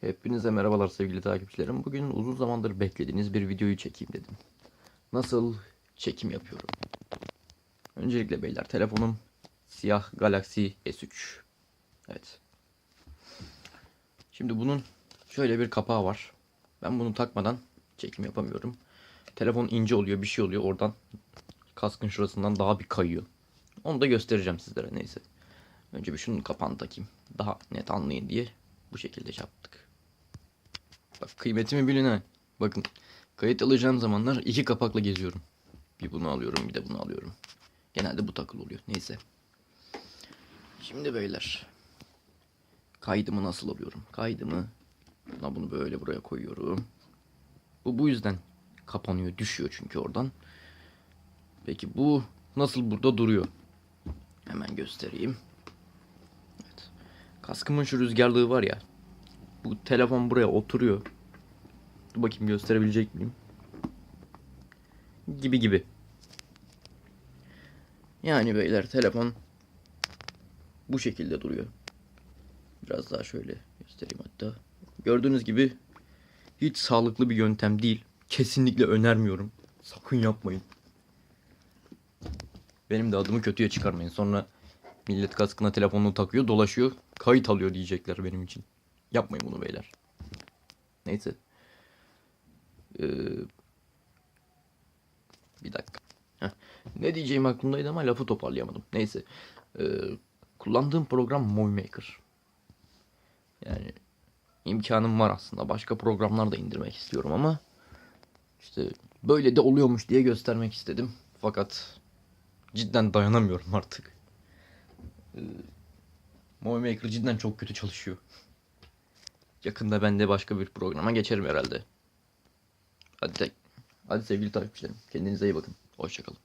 Hepinize merhabalar sevgili takipçilerim. Bugün uzun zamandır beklediğiniz bir videoyu çekeyim dedim. Nasıl çekim yapıyorum? Öncelikle beyler telefonum siyah Galaxy S3. Evet. Şimdi bunun şöyle bir kapağı var. Ben bunu takmadan çekim yapamıyorum. Telefon ince oluyor bir şey oluyor oradan kaskın şurasından daha bir kayıyor. Onu da göstereceğim sizlere neyse. Önce bir şunun kapağını takayım. Daha net anlayın diye bu şekilde yaptık. Kıymetimi bilin ha. Bakın kayıt alacağım zamanlar iki kapakla geziyorum. Bir bunu alıyorum bir de bunu alıyorum. Genelde bu takılı oluyor. Neyse. Şimdi beyler. Kaydımı nasıl alıyorum? Kaydımı Buna bunu böyle buraya koyuyorum. Bu bu yüzden kapanıyor, düşüyor çünkü oradan. Peki bu nasıl burada duruyor? Hemen göstereyim. Evet. Kaskımın şu rüzgarlığı var ya. Bu telefon buraya oturuyor. Dur bakayım gösterebilecek miyim? Gibi gibi. Yani beyler telefon bu şekilde duruyor. Biraz daha şöyle göstereyim hatta. Gördüğünüz gibi hiç sağlıklı bir yöntem değil. Kesinlikle önermiyorum. Sakın yapmayın. Benim de adımı kötüye çıkarmayın. Sonra millet kaskına telefonunu takıyor, dolaşıyor, kayıt alıyor diyecekler benim için. Yapmayın bunu beyler. Neyse. Ee, bir dakika. Heh. Ne diyeceğim aklımdaydı ama lafı toparlayamadım. Neyse. Ee, kullandığım program Movie Maker. Yani imkanım var aslında. Başka programlar da indirmek istiyorum ama işte böyle de oluyormuş diye göstermek istedim. Fakat cidden dayanamıyorum artık. Ee, Movie Maker cidden çok kötü çalışıyor. Yakında ben de başka bir programa geçerim herhalde. Hadi, hadi sevgili takipçilerim. Kendinize iyi bakın. Hoşçakalın.